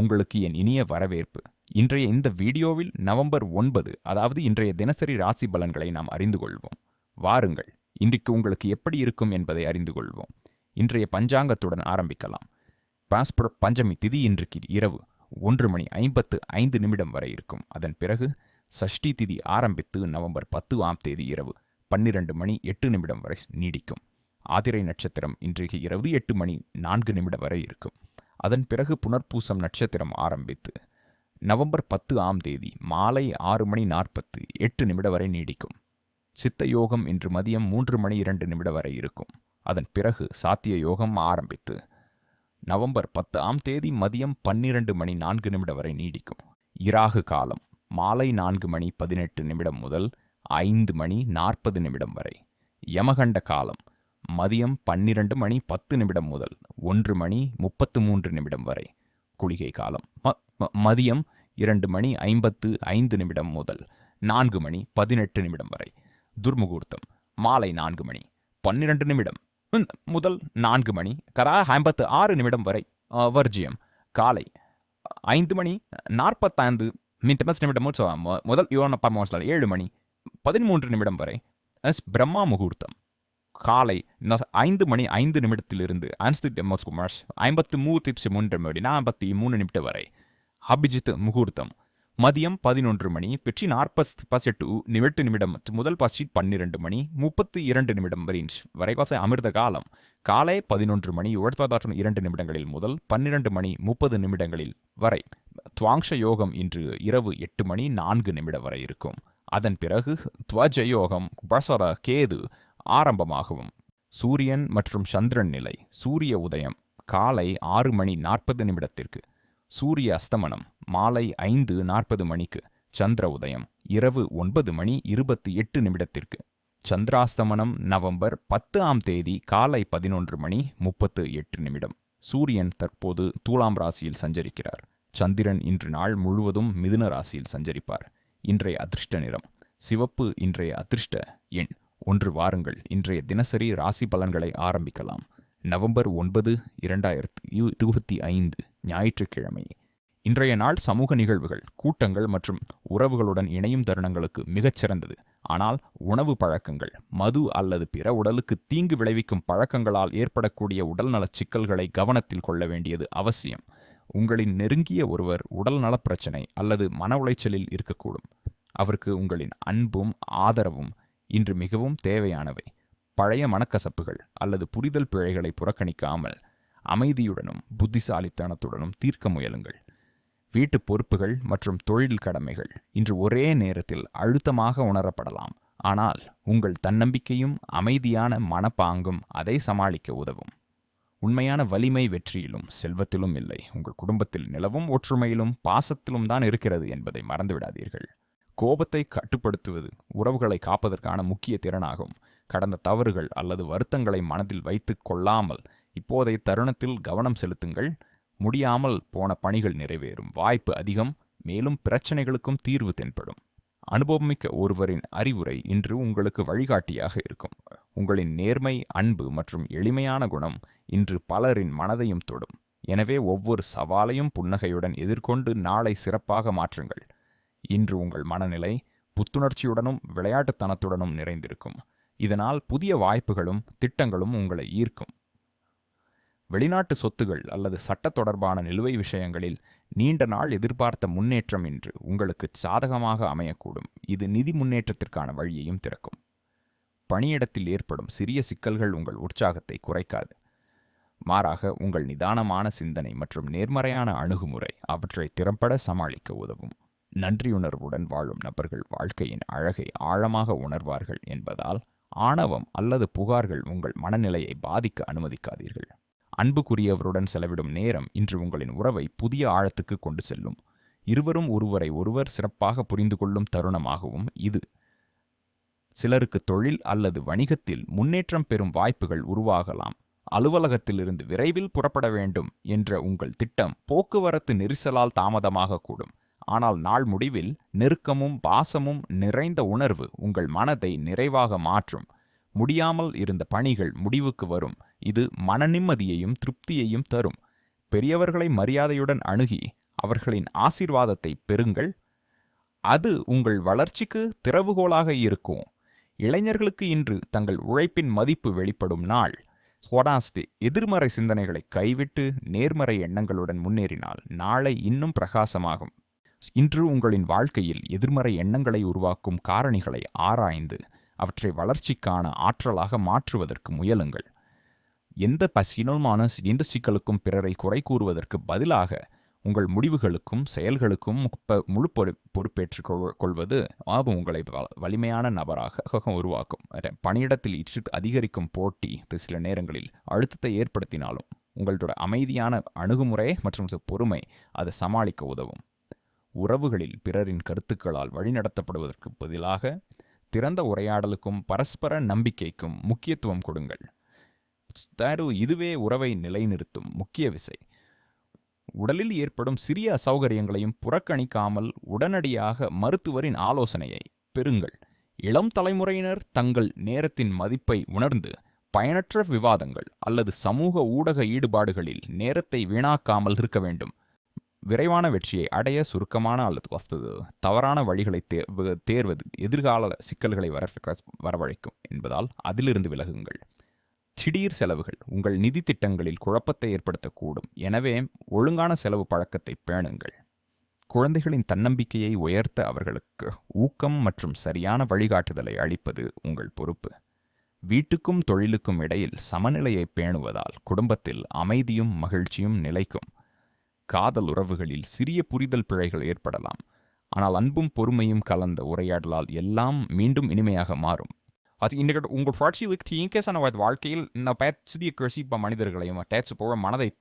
உங்களுக்கு என் இனிய வரவேற்பு. இன்றைய இந்த வீடியோவில் நவம்பர் ஒன்பது அதாவது இன்றைய தினசரி ராசி பலன்களை நாம் அறிந்து கொள்வோம். வாருங்கள் இன்றைக்கு உங்களுக்கு எப்படி இருக்கும் என்பதை அறிந்து கொள்வோம். இன்றைய பஞ்சாங்கத்துடன் ஆரம்பிக்கலாம். பாஸ்புர பஞ்சமி திதி இன்றைக்கு இரவு ஒன்று மணி ஐம்பத்து ஐந்து நிமிடம் வரை இருக்கும். அதன் பிறகு சஷ்டி திதி ஆரம்பித்து நவம்பர் பத்து ஆம் தேதி இரவு பன்னிரண்டு மணி எட்டு நிமிடம் வரை நீடிக்கும். ஆதிரை நட்சத்திரம் இன்றைக்கு இரவு எட்டு மணி நான்கு நிமிடம் வரை இருக்கும். அதன் பிறகு புனர்பூசம் நட்சத்திரம் ஆரம்பித்து நவம்பர் பத்து ஆம் தேதி மாலை ஆறு மணி நாற்பத்து எட்டு நிமிடம் வரை நீடிக்கும். சித்த யோகம் இன்று மதியம் மூன்று மணி இரண்டு நிமிடம் வரை இருக்கும். அதன் பிறகு சாத்திய யோகம் ஆரம்பித்து நவம்பர் பத்து ஆம் தேதி மதியம் பன்னிரண்டு மணி நான்கு நிமிடம் வரை நீடிக்கும். இராகு காலம் மாலை நான்கு மணி பதினெட்டு நிமிடம் முதல் ஐந்து மணி நாற்பது நிமிடம் வரை. யமகண்ட காலம் மதியம் பன்னிரண்டு மணி பத்து நிமிடம் முதல் ஒன்று மணி முப்பத்து மூன்று நிமிடம் வரை குளிகை காலம். மதியம் இரண்டு மணி ஐம்பத்து ஐந்து நிமிடம் முதல் நான்கு மணி பதினெட்டு நிமிடம் வரை துர்முகூர்த்தம். மாலை நான்கு மணி பன்னிரண்டு நிமிடம். முதல் நான்கு மணி கரா ஐம்பத்து ஆறு நிமிடம் வரை வர்ஜியம். காலை ஐந்து மணி நாற்பத்தைந்து மின்டமஸ் நிமிடம் முதல் யோன பரமோசல் ஏழு மணி பதிமூன்று நிமிடம் வரை எஸ் பிரம்மா முகூர்த்தம். காலை ஐந்து மணி ஐந்து நிமிடத்திலிருந்து அன்ஸ்தி டெமோஸ்குமார்ஸ் ஐம்பத்து மூத்தி மூன்று மணி நாற்பத்தி மூணு நிமிடம் வரை. அபிஜித் முகூர்த்தம். மதியம் பதினொன்று மணி பெற்றி நாற்பது பசெட்டு நிமிட்டு நிமிடம் முதல் பசி பன்னிரண்டு மணி முப்பத்தி இரண்டு நிமிடம் வரை வரைகாச அமிர்த காலம். காலை பதினொன்று மணி உழற்பதாற்றம் இரண்டு நிமிடங்களில் முதல் பன்னிரண்டு மணி முப்பது நிமிடங்களில் வரை. துவாங்ஷ யோகம் இன்று இரவு எட்டு மணி நான்கு நிமிடம் வரை இருக்கும். அதன் பிறகு துவஜ யோகம் பசர கேது ஆரம்பமாகவும். சூரியன் மற்றும் சந்திரன் நிலை சூரிய உதயம் காலை ஆறு மணி நாற்பது நிமிடத்திற்கு சூரிய அஸ்தமனம் மாலை ஐந்து நாற்பது மணிக்கு சந்திர உதயம் இரவு ஒன்பது மணி இருபத்தி எட்டு நிமிடத்திற்கு சந்திராஸ்தமனம் நவம்பர் பத்து ஆம் தேதி காலை பதினொன்று மணி முப்பத்து எட்டு நிமிடம். சூரியன் தற்போது தூலாம் ராசியில் சஞ்சரிக்கிறார். சந்திரன் இன்று நாள் முழுவதும் மிதுன ராசியில் சஞ்சரிப்பார். இன்றைய அதிர்ஷ்ட நிறம் சிவப்பு இன்றைய அதிர்ஷ்ட எண். ஒன்று வாருங்கள். இன்றைய தினசரி ராசி பலன்களை ஆரம்பிக்கலாம். நவம்பர் ஒன்பது இரண்டாயிரத்து இருபத்தி ஐந்து ஞாயிற்றுக்கிழமை. இன்றைய நாள் சமூக நிகழ்வுகள் கூட்டங்கள் மற்றும் உறவுகளுடன் இணையும் தருணங்களுக்கு மிகச்சிறந்தது ஆனால் உணவு பழக்கங்கள் மது அல்லது பிற உடலுக்கு தீங்கு விளைவிக்கும் பழக்கங்களால் ஏற்படக்கூடிய உடல்நலச் சிக்கல்களை கவனத்தில் கொள்ள வேண்டியது அவசியம். உங்களின் நெருங்கிய ஒருவர் உடல் நலப் பிரச்சனை அல்லது மன உளைச்சலில் இருக்கக்கூடும். அவருக்கு உங்களின் அன்பும் ஆதரவும் இன்று மிகவும் தேவையானவை. பழைய மனக்கசப்புகள் அல்லது புரிதல் பிழைகளை புறக்கணிக்காமல் அமைதியுடனும் புத்திசாலித்தனத்துடனும் தீர்க்க முயலுங்கள். வீட்டு பொறுப்புகள் மற்றும் தொழில் கடமைகள் இன்று ஒரே நேரத்தில் அழுத்தமாக உணரப்படலாம். ஆனால் உங்கள் தன்னம்பிக்கையும் அமைதியான மனப்பாங்கும் அதை சமாளிக்க உதவும். உண்மையான வலிமை வெற்றியிலும் செல்வத்திலும் இல்லை. உங்கள் குடும்பத்தில் நிலவும் ஒற்றுமையிலும் பாசத்திலும் தான் இருக்கிறது என்பதை மறந்துவிடாதீர்கள். கோபத்தை கட்டுப்படுத்துவது உறவுகளை காப்பதற்கான முக்கிய திறனாகும். கடந்த தவறுகள் அல்லது வருத்தங்களை மனதில் வைத்துக் கொள்ளாமல் இப்போதைய தருணத்தில் கவனம் செலுத்துங்கள். முடியாமல் போன பணிகள் நிறைவேறும். வாய்ப்பு அதிகம். மேலும் பிரச்சனைகளுக்கும் தீர்வு தென்படும். அனுபவமிக்க ஒருவரின் அறிவுரை இன்று உங்களுக்கு வழிகாட்டியாக இருக்கும். உங்களின் நேர்மை அன்பு மற்றும் எளிமையான குணம் இன்று பலரின் மனதையும் தொடும். எனவே ஒவ்வொரு சவாலையும் புன்னகையுடன் எதிர்கொண்டு நாளை சிறப்பாக மாற்றுங்கள். இன்று உங்கள் மனநிலை புத்துணர்ச்சியுடனும் விளையாட்டுத்தனத்துடனும் நிறைந்திருக்கும். இதனால் புதிய வாய்ப்புகளும் திட்டங்களும் உங்களை ஈர்க்கும். வெளிநாட்டு சொத்துகள் அல்லது சட்ட தொடர்பான நிலுவை விஷயங்களில் நீண்ட நாள் எதிர்பார்த்த முன்னேற்றம் இன்று உங்களுக்கு சாதகமாக அமையக்கூடும். இது நிதி முன்னேற்றத்திற்கான வழியையும் திறக்கும். பணியிடத்தில் ஏற்படும் சிறிய சிக்கல்கள் உங்கள் உற்சாகத்தை குறைக்காது. மாறாக உங்கள் நிதானமான சிந்தனை மற்றும் நேர்மறையான அணுகுமுறை அவற்றை திறம்பட சமாளிக்க உதவும். நன்றியுணர்வுடன் வாழும் நபர்கள் வாழ்க்கையின் அழகை ஆழமாக உணர்வார்கள் என்பதால் ஆணவம் அல்லது புகார்கள் உங்கள் மனநிலையை பாதிக்க அனுமதிக்காதீர்கள். அன்புக்குரியவருடன் செலவிடும் நேரம் இன்று உங்களின் உறவை புதிய ஆழத்துக்கு கொண்டு செல்லும். இருவரும் ஒருவரை ஒருவர் சிறப்பாக புரிந்து கொள்ளும் தருணமாகவும் இது. சிலருக்கு தொழில் அல்லது வணிகத்தில் முன்னேற்றம் பெறும் வாய்ப்புகள் உருவாகலாம். அலுவலகத்திலிருந்து விரைவில் புறப்பட வேண்டும் என்ற உங்கள் திட்டம் போக்குவரத்து நெரிசலால் தாமதமாகக்கூடும் ஆனால் நாள் முடிவில் நெருக்கமும் பாசமும் நிறைந்த உணர்வு உங்கள் மனதை நிறைவாக மாற்றும். முடியாமல் இருந்த பணிகள் முடிவுக்கு வரும். இது மன நிம்மதியையும் திருப்தியையும் தரும். பெரியவர்களை மரியாதையுடன் அணுகி அவர்களின் ஆசீர்வாதத்தை பெறுங்கள். அது உங்கள் வளர்ச்சிக்கு திறவுகோலாக இருக்கும். இளைஞர்களுக்கு இன்று தங்கள் உழைப்பின் மதிப்பு வெளிப்படும் நாள். ஸ்வடாஸ்தி எதிர்மறை சிந்தனைகளை கைவிட்டு நேர்மறை எண்ணங்களுடன் முன்னேறினால் நாளை இன்னும் பிரகாசமாகும். இன்று உங்களின் வாழ்க்கையில் எதிர்மறை எண்ணங்களை உருவாக்கும் காரணிகளை ஆராய்ந்து அவற்றை வளர்ச்சிக்கான ஆற்றலாக மாற்றுவதற்கு முயலுங்கள். எந்த பசினமான எந்த சிக்கலுக்கும் பிறரை குறை கூறுவதற்கு பதிலாக உங்கள் முடிவுகளுக்கும் செயல்களுக்கும் முழு பொறு பொறுப்பேற்றுக் கொள்- கொள்வது அது உங்களை வ- வலிமையான நபராக உருவாக்கும். பணியிடத்தில் இற்று அதிகரிக்கும் போட்டி சில நேரங்களில் அழுத்தத்தை ஏற்படுத்தினாலும் உங்களோட அமைதியான அணுகுமுறை மற்றும் பொறுமை அதை சமாளிக்க உதவும். உறவுகளில் பிறரின் கருத்துக்களால் வழிநடத்தப்படுவதற்கு பதிலாக திறந்த உரையாடலுக்கும் பரஸ்பர நம்பிக்கைக்கும் முக்கியத்துவம் கொடுங்கள். இதுவே உறவை நிலைநிறுத்தும் முக்கிய விசை. உடலில் ஏற்படும் சிறிய அசௌகரியங்களையும் புறக்கணிக்காமல் உடனடியாக மருத்துவரின் ஆலோசனையை பெறுங்கள். இளம் தலைமுறையினர் தங்கள் நேரத்தின் மதிப்பை உணர்ந்து பயனற்ற விவாதங்கள் அல்லது சமூக ஊடக ஈடுபாடுகளில் நேரத்தை வீணாக்காமல் இருக்க வேண்டும். விரைவான வெற்றியை அடைய சுருக்கமான அல்லது வசது தவறான வழிகளை தேர்வு தேர்வது எதிர்கால சிக்கல்களை வர வரவழைக்கும் என்பதால் அதிலிருந்து விலகுங்கள். திடீர் செலவுகள் உங்கள் நிதி திட்டங்களில் குழப்பத்தை ஏற்படுத்தக்கூடும். எனவே ஒழுங்கான செலவு பழக்கத்தை பேணுங்கள். குழந்தைகளின் தன்னம்பிக்கையை உயர்த்த அவர்களுக்கு ஊக்கம் மற்றும் சரியான வழிகாட்டுதலை அளிப்பது உங்கள் பொறுப்பு. வீட்டுக்கும் தொழிலுக்கும் இடையில் சமநிலையை பேணுவதால் குடும்பத்தில் அமைதியும் மகிழ்ச்சியும் நிலைக்கும். காதல் உறவுகளில் சிறிய புரிதல் பிழைகள் ஏற்படலாம். ஆனால் அன்பும் பொறுமையும் கலந்த உரையாடலால் எல்லாம் மீண்டும் இனிமையாக மாறும். அது இன்றைக்கு உங்கள் புரட்சியில் இன்கேஸான வாழ்க்கையில் இந்த சிறிய கிரசிப்ப மனிதர்களையும் டேச்சு போக மனதை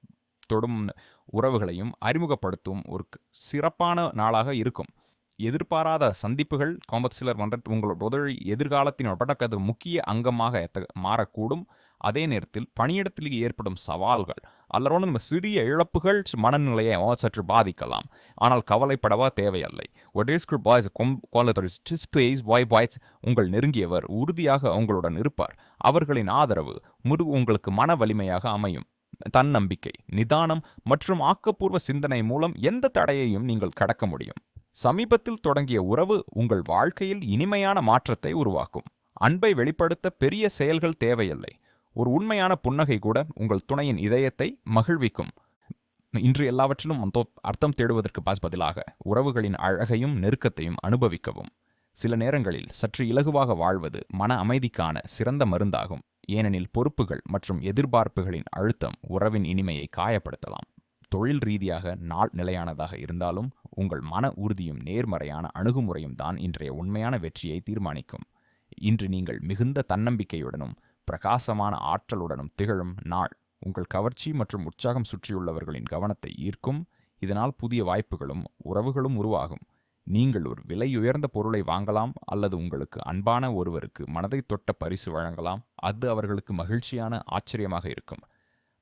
தொடும் உறவுகளையும் அறிமுகப்படுத்தும் ஒரு சிறப்பான நாளாக இருக்கும். எதிர்பாராத சந்திப்புகள் காம்பத் சிலர் மன்ற உங்களோட உதவி எதிர்காலத்தின் ஒப்படக்கது முக்கிய அங்கமாக எத்த- மாறக்கூடும். அதே நேரத்தில் பணியிடத்தில் ஏற்படும் சவால்கள் அல்லரோடு நம்ம சிறிய இழப்புகள் மனநிலையை சற்று பாதிக்கலாம். ஆனால் கவலைப்படவா தேவையில்லை. ஒடேஸ்கர் பாய்ஸ் டிஸ்பிளேஸ் பாய் பாய்ஸ் உங்கள் நெருங்கியவர் உறுதியாக உங்களுடன் இருப்பார். அவர்களின் ஆதரவு முரு உங்களுக்கு மன வலிமையாக அமையும். தன்னம்பிக்கை நிதானம் மற்றும் ஆக்கப்பூர்வ சிந்தனை மூலம் எந்த தடையையும் நீங்கள் கடக்க முடியும். சமீபத்தில் தொடங்கிய உறவு உங்கள் வாழ்க்கையில் இனிமையான மாற்றத்தை உருவாக்கும். அன்பை வெளிப்படுத்த பெரிய செயல்கள் தேவையில்லை. ஒரு உண்மையான புன்னகை கூட உங்கள் துணையின் இதயத்தை மகிழ்விக்கும். இன்று எல்லாவற்றிலும் அந்த அர்த்தம் தேடுவதற்கு பாஸ் பதிலாக உறவுகளின் அழகையும் நெருக்கத்தையும் அனுபவிக்கவும். சில நேரங்களில் சற்று இலகுவாக வாழ்வது மன அமைதிக்கான சிறந்த மருந்தாகும். ஏனெனில் பொறுப்புகள் மற்றும் எதிர்பார்ப்புகளின் அழுத்தம் உறவின் இனிமையை காயப்படுத்தலாம். தொழில் ரீதியாக நாள் நிலையானதாக இருந்தாலும் உங்கள் மன உறுதியும் நேர்மறையான அணுகுமுறையும் தான் இன்றைய உண்மையான வெற்றியை தீர்மானிக்கும். இன்று நீங்கள் மிகுந்த தன்னம்பிக்கையுடனும் பிரகாசமான ஆற்றலுடனும் திகழும் நாள். உங்கள் கவர்ச்சி மற்றும் உற்சாகம் சுற்றியுள்ளவர்களின் கவனத்தை ஈர்க்கும். இதனால் புதிய வாய்ப்புகளும் உறவுகளும் உருவாகும். நீங்கள் ஒரு விலையுயர்ந்த பொருளை வாங்கலாம் அல்லது உங்களுக்கு அன்பான ஒருவருக்கு மனதை தொட்ட பரிசு வழங்கலாம். அது அவர்களுக்கு மகிழ்ச்சியான ஆச்சரியமாக இருக்கும்.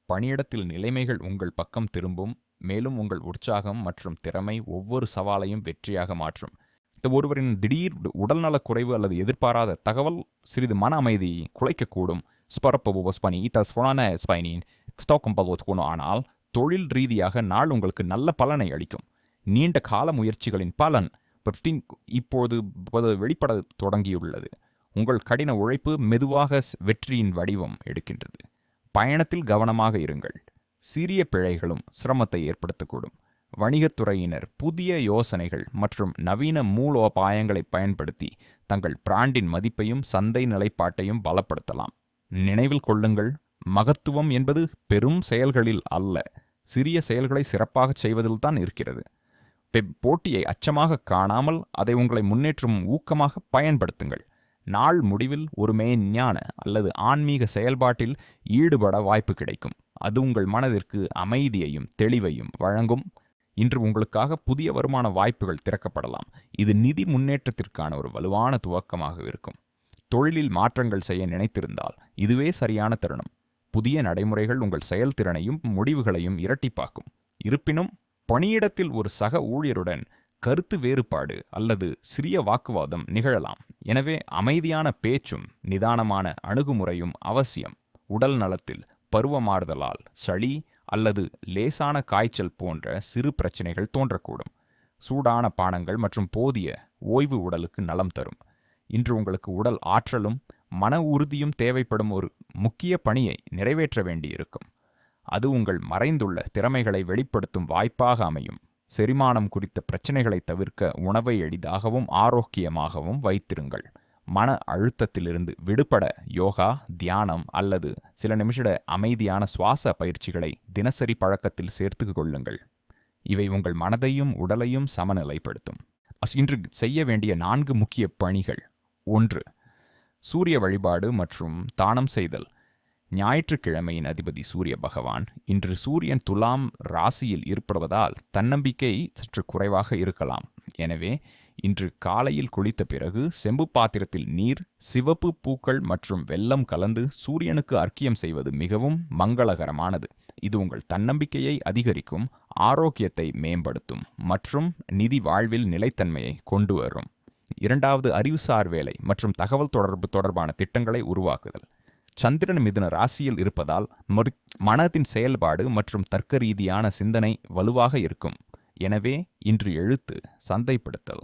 பணியிடத்தில் நிலைமைகள் உங்கள் பக்கம் திரும்பும். மேலும் உங்கள் உற்சாகம் மற்றும் திறமை ஒவ்வொரு சவாலையும் வெற்றியாக மாற்றும். ஒருவரின் திடீர் உடல்நலக் குறைவு அல்லது எதிர்பாராத தகவல் சிறிது மன அமைதியை குலைக்கக்கூடும். ஸ்பரப்பபு ஸ்பனி ஸ்பைனின் ஸ்டாக்கம் ஆனால் தொழில் ரீதியாக நாள் உங்களுக்கு நல்ல பலனை அளிக்கும். நீண்ட கால முயற்சிகளின் பலன் பிப்டீன் இப்போது வெளிப்பட தொடங்கியுள்ளது. உங்கள் கடின உழைப்பு மெதுவாக வெற்றியின் வடிவம் எடுக்கின்றது. பயணத்தில் கவனமாக இருங்கள். சிறிய பிழைகளும் சிரமத்தை ஏற்படுத்தக்கூடும். வணிகத்துறையினர் புதிய யோசனைகள் மற்றும் நவீன மூலோபாயங்களை பயன்படுத்தி தங்கள் பிராண்டின் மதிப்பையும் சந்தை நிலைப்பாட்டையும் பலப்படுத்தலாம். நினைவில் கொள்ளுங்கள் மகத்துவம் என்பது பெரும் செயல்களில் அல்ல சிறிய செயல்களை சிறப்பாக செய்வதில்தான் இருக்கிறது. பெ- போட்டியை அச்சமாக காணாமல் அதை உங்களை முன்னேற்றும் ஊக்கமாக பயன்படுத்துங்கள். நாள் முடிவில் ஒரு மெய்ஞான அல்லது ஆன்மீக செயல்பாட்டில் ஈடுபட வாய்ப்பு கிடைக்கும். அது உங்கள் மனதிற்கு அமைதியையும் தெளிவையும் வழங்கும். இன்று உங்களுக்காக புதிய வருமான வாய்ப்புகள் திறக்கப்படலாம். இது நிதி முன்னேற்றத்திற்கான ஒரு வலுவான துவக்கமாக இருக்கும். தொழிலில் மாற்றங்கள் செய்ய நினைத்திருந்தால் இதுவே சரியான தருணம். புதிய நடைமுறைகள் உங்கள் செயல்திறனையும் முடிவுகளையும் இரட்டிப்பாக்கும். இருப்பினும் பணியிடத்தில் ஒரு சக ஊழியருடன் கருத்து வேறுபாடு அல்லது சிறிய வாக்குவாதம் நிகழலாம். எனவே அமைதியான பேச்சும் நிதானமான அணுகுமுறையும் அவசியம். உடல் நலத்தில் பருவமாறுதலால் சளி அல்லது லேசான காய்ச்சல் போன்ற சிறு பிரச்சனைகள் தோன்றக்கூடும். சூடான பானங்கள் மற்றும் போதிய ஓய்வு உடலுக்கு நலம் தரும். இன்று உங்களுக்கு உடல் ஆற்றலும் மன உறுதியும் தேவைப்படும் ஒரு முக்கிய பணியை நிறைவேற்ற வேண்டியிருக்கும். அது உங்கள் மறைந்துள்ள திறமைகளை வெளிப்படுத்தும் வாய்ப்பாக அமையும். செரிமானம் குறித்த பிரச்சனைகளை தவிர்க்க உணவை எளிதாகவும் ஆரோக்கியமாகவும் வைத்திருங்கள். மன அழுத்தத்திலிருந்து விடுபட யோகா தியானம் அல்லது சில நிமிஷட அமைதியான சுவாச பயிற்சிகளை தினசரி பழக்கத்தில் சேர்த்து கொள்ளுங்கள். இவை உங்கள் மனதையும் உடலையும் சமநிலைப்படுத்தும். இன்று செய்ய வேண்டிய நான்கு முக்கிய பணிகள். ஒன்று சூரிய வழிபாடு மற்றும் தானம் செய்தல். ஞாயிற்றுக்கிழமையின் அதிபதி சூரிய பகவான் இன்று சூரியன் துலாம் ராசியில் இருப்படுவதால் தன்னம்பிக்கை சற்று குறைவாக இருக்கலாம். எனவே இன்று காலையில் குளித்த பிறகு செம்பு பாத்திரத்தில் நீர் சிவப்பு பூக்கள் மற்றும் வெல்லம் கலந்து சூரியனுக்கு அர்க்கியம் செய்வது மிகவும் மங்களகரமானது. இது உங்கள் தன்னம்பிக்கையை அதிகரிக்கும் ஆரோக்கியத்தை மேம்படுத்தும் மற்றும் நிதி வாழ்வில் நிலைத்தன்மையை கொண்டு வரும். இரண்டாவது அறிவுசார் வேலை மற்றும் தகவல் தொடர்பு தொடர்பான திட்டங்களை உருவாக்குதல். சந்திரன் மிதுன ராசியில் இருப்பதால் மனதின் செயல்பாடு மற்றும் தர்க்க ரீதியான சிந்தனை வலுவாக இருக்கும். எனவே இன்று எழுத்து சந்தைப்படுத்தல்.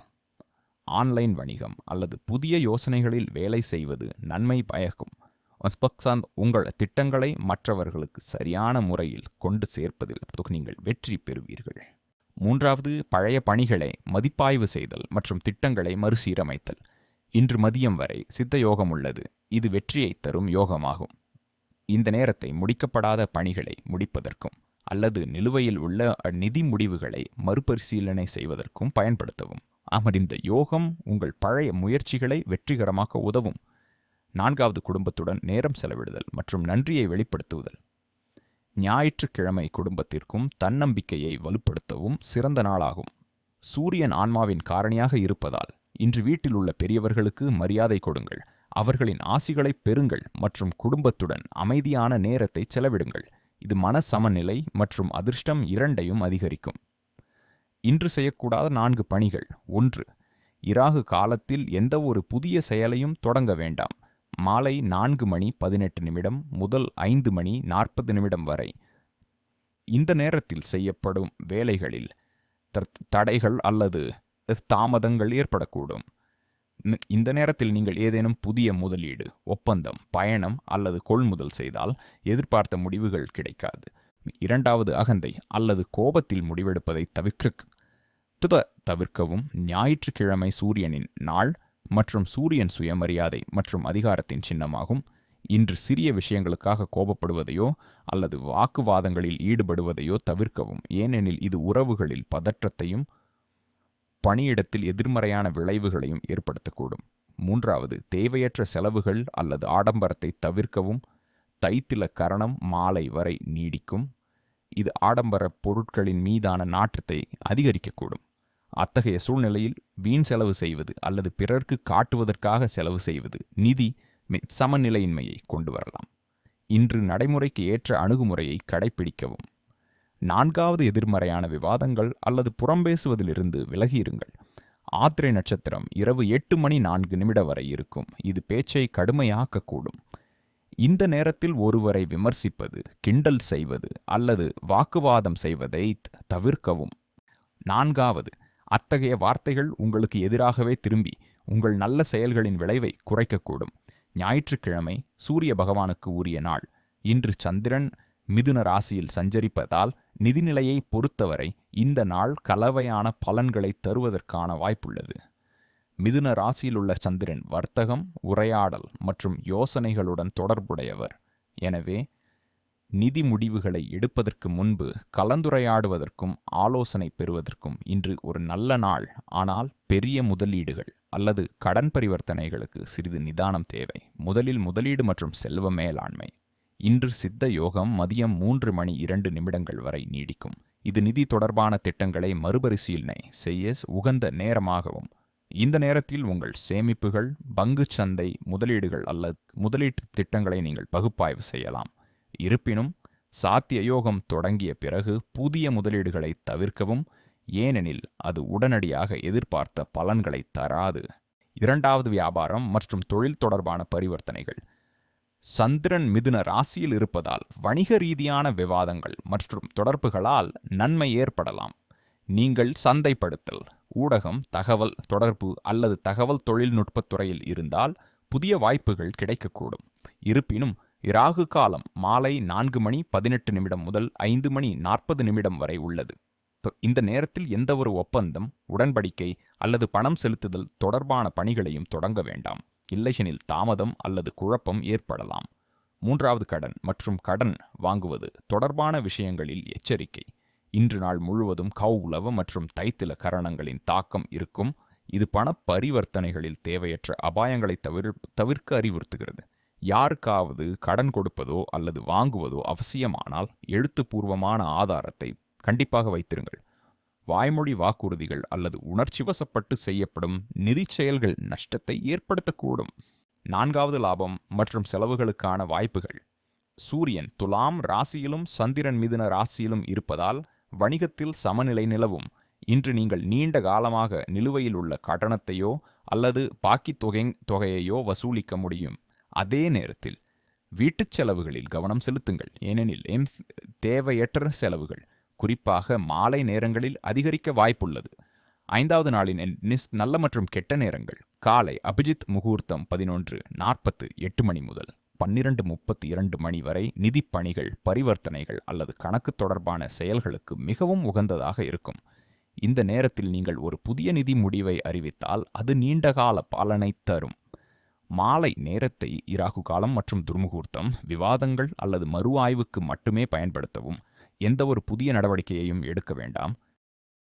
ஆன்லைன் வணிகம் அல்லது புதிய யோசனைகளில் வேலை செய்வது நன்மை பயக்கும். ஒஸ்பக்சாந்த் உங்கள் திட்டங்களை மற்றவர்களுக்கு சரியான முறையில் கொண்டு சேர்ப்பதில் நீங்கள் வெற்றி பெறுவீர்கள். மூன்றாவது பழைய பணிகளை மதிப்பாய்வு செய்தல் மற்றும் திட்டங்களை மறுசீரமைத்தல். இன்று மதியம் வரை சித்த யோகம் உள்ளது. இது வெற்றியை தரும் யோகமாகும். இந்த நேரத்தை முடிக்கப்படாத பணிகளை முடிப்பதற்கும் அல்லது நிலுவையில் உள்ள நிதி முடிவுகளை மறுபரிசீலனை செய்வதற்கும் பயன்படுத்தவும். அமர்ந்த யோகம் உங்கள் பழைய முயற்சிகளை வெற்றிகரமாக்க உதவும். நான்காவது குடும்பத்துடன் நேரம் செலவிடுதல் மற்றும் நன்றியை வெளிப்படுத்துவதல் ஞாயிற்றுக்கிழமை குடும்பத்திற்கும் தன்னம்பிக்கையை வலுப்படுத்தவும் சிறந்த நாளாகும். சூரியன் ஆன்மாவின் காரணியாக இருப்பதால் இன்று வீட்டில் உள்ள பெரியவர்களுக்கு மரியாதை கொடுங்கள். அவர்களின் ஆசிகளை பெறுங்கள் மற்றும் குடும்பத்துடன் அமைதியான நேரத்தை செலவிடுங்கள். இது மன சமநிலை மற்றும் அதிர்ஷ்டம் இரண்டையும் அதிகரிக்கும். இன்று செய்யக்கூடாத நான்கு பணிகள். ஒன்று இராகு காலத்தில் எந்த ஒரு புதிய செயலையும் தொடங்க வேண்டாம். மாலை நான்கு மணி பதினெட்டு நிமிடம் முதல் ஐந்து மணி நாற்பது நிமிடம் வரை. இந்த நேரத்தில் செய்யப்படும் வேலைகளில் தடைகள் அல்லது தாமதங்கள் ஏற்படக்கூடும். இந்த நேரத்தில் நீங்கள் ஏதேனும் புதிய முதலீடு ஒப்பந்தம் பயணம் அல்லது கொள்முதல் செய்தால் எதிர்பார்த்த முடிவுகள் கிடைக்காது. இரண்டாவது அகந்தை அல்லது கோபத்தில் முடிவெடுப்பதை தவிர்க்க தவிர்க்கவும். ஞாயிற்றுக்கிழமை சூரியனின் நாள் மற்றும் சூரியன் சுயமரியாதை மற்றும் அதிகாரத்தின் சின்னமாகும். இன்று சிறிய விஷயங்களுக்காக கோபப்படுவதையோ அல்லது வாக்குவாதங்களில் ஈடுபடுவதையோ தவிர்க்கவும். ஏனெனில் இது உறவுகளில் பதற்றத்தையும் பணியிடத்தில் எதிர்மறையான விளைவுகளையும் ஏற்படுத்தக்கூடும். மூன்றாவது தேவையற்ற செலவுகள் அல்லது ஆடம்பரத்தை தவிர்க்கவும். தைத்தில கரணம் மாலை வரை நீடிக்கும். இது ஆடம்பர பொருட்களின் மீதான நாற்றத்தை அதிகரிக்கக்கூடும். அத்தகைய சூழ்நிலையில் வீண் செலவு செய்வது அல்லது பிறர்க்கு காட்டுவதற்காக செலவு செய்வது நிதி சமநிலையின்மையை கொண்டு வரலாம். இன்று நடைமுறைக்கு ஏற்ற அணுகுமுறையை கடைபிடிக்கவும் நான்காவது எதிர்மறையான விவாதங்கள் அல்லது புறம்பேசுவதிலிருந்து விலகியிருங்கள். ஆத்திரை நட்சத்திரம் இரவு எட்டு மணி நான்கு நிமிட வரை இருக்கும். இது பேச்சை கடுமையாக்கக்கூடும். இந்த நேரத்தில் ஒருவரை விமர்சிப்பது கிண்டல் செய்வது அல்லது வாக்குவாதம் செய்வதை தவிர்க்கவும். நான்காவது அத்தகைய வார்த்தைகள் உங்களுக்கு எதிராகவே திரும்பி உங்கள் நல்ல செயல்களின் விளைவை குறைக்கக்கூடும். ஞாயிற்றுக்கிழமை சூரிய பகவானுக்கு உரிய நாள். இன்று சந்திரன் மிதுன ராசியில் சஞ்சரிப்பதால் நிதிநிலையை பொறுத்தவரை இந்த நாள் கலவையான பலன்களை தருவதற்கான வாய்ப்புள்ளது. மிதுன ராசியில் உள்ள சந்திரன் வர்த்தகம் உரையாடல் மற்றும் யோசனைகளுடன் தொடர்புடையவர். எனவே நிதி முடிவுகளை எடுப்பதற்கு முன்பு கலந்துரையாடுவதற்கும் ஆலோசனை பெறுவதற்கும் இன்று ஒரு நல்ல நாள். ஆனால் பெரிய முதலீடுகள் அல்லது கடன் பரிவர்த்தனைகளுக்கு சிறிது நிதானம் தேவை. முதலில் முதலீடு மற்றும் செல்வ மேலாண்மை. இன்று சித்த யோகம் மதியம் மூன்று மணி இரண்டு நிமிடங்கள் வரை நீடிக்கும். இது நிதி தொடர்பான திட்டங்களை மறுபரிசீலனை செய்ய உகந்த நேரமாகவும் இந்த நேரத்தில் உங்கள் சேமிப்புகள் பங்கு சந்தை முதலீடுகள் அல்லது முதலீட்டு திட்டங்களை நீங்கள் பகுப்பாய்வு செய்யலாம். இருப்பினும் சாத்திய யோகம் தொடங்கிய பிறகு புதிய முதலீடுகளை தவிர்க்கவும் ஏனெனில் அது உடனடியாக எதிர்பார்த்த பலன்களை தராது. இரண்டாவது வியாபாரம் மற்றும் தொழில் தொடர்பான பரிவர்த்தனைகள். சந்திரன் மிதுன ராசியில் இருப்பதால் வணிக ரீதியான விவாதங்கள் மற்றும் தொடர்புகளால் நன்மை ஏற்படலாம். நீங்கள் சந்தைப்படுத்தல். ஊடகம் தகவல் தொடர்பு அல்லது தகவல் தொழில்நுட்பத் துறையில் இருந்தால் புதிய வாய்ப்புகள் கிடைக்கக்கூடும். இருப்பினும் இராகு காலம் மாலை நான்கு மணி பதினெட்டு நிமிடம் முதல் ஐந்து மணி நாற்பது நிமிடம் வரை உள்ளது. இந்த நேரத்தில் எந்தவொரு ஒப்பந்தம் உடன்படிக்கை அல்லது பணம் செலுத்துதல் தொடர்பான பணிகளையும் தொடங்க வேண்டாம். இல்லையெனில் தாமதம் அல்லது குழப்பம் ஏற்படலாம். மூன்றாவது கடன் மற்றும் கடன் வாங்குவது தொடர்பான விஷயங்களில் எச்சரிக்கை. இன்று நாள் முழுவதும் கௌலவ மற்றும் தைத்தில கரணங்களின் தாக்கம் இருக்கும். இது பண பரிவர்த்தனைகளில் தேவையற்ற அபாயங்களை தவிர தவிர்க்க அறிவுறுத்துகிறது. யாருக்காவது கடன் கொடுப்பதோ அல்லது வாங்குவதோ அவசியமானால் எழுத்துப்பூர்வமான ஆதாரத்தை கண்டிப்பாக வைத்திருங்கள். வாய்மொழி வாக்குறுதிகள் அல்லது உணர்ச்சிவசப்பட்டு செய்யப்படும் நிதி செயல்கள் நஷ்டத்தை ஏற்படுத்தக்கூடும். நான்காவது லாபம் மற்றும் செலவுகளுக்கான வாய்ப்புகள். சூரியன் துலாம் ராசியிலும் சந்திரன் மிதுன ராசியிலும் இருப்பதால் வணிகத்தில் சமநிலை நிலவும். இன்று நீங்கள் நீண்ட காலமாக நிலுவையில் உள்ள கட்டணத்தையோ அல்லது பாக்கி தொகை தொகையையோ வசூலிக்க முடியும். அதே நேரத்தில் வீட்டுச் செலவுகளில் கவனம் செலுத்துங்கள். ஏனெனில் எம் தேவையற்ற செலவுகள் குறிப்பாக மாலை நேரங்களில் அதிகரிக்க வாய்ப்புள்ளது. ஐந்தாவது நாளின் நிஸ் நல்ல மற்றும் கெட்ட நேரங்கள் காலை அபிஜித் முகூர்த்தம் பதினொன்று நாற்பத்து எட்டு மணி முதல். பன்னிரண்டு முப்பத்தி இரண்டு மணி வரை நிதிப் பணிகள் பரிவர்த்தனைகள் அல்லது கணக்கு தொடர்பான செயல்களுக்கு மிகவும் உகந்ததாக இருக்கும். இந்த நேரத்தில் நீங்கள் ஒரு புதிய நிதி முடிவை அறிவித்தால் அது நீண்டகால பலனை தரும். மாலை நேரத்தை இராகு காலம் மற்றும் துர்முகூர்த்தம் விவாதங்கள் அல்லது மறு ஆய்வுக்கு மட்டுமே பயன்படுத்தவும் எந்தவொரு புதிய நடவடிக்கையையும் எடுக்க வேண்டாம்.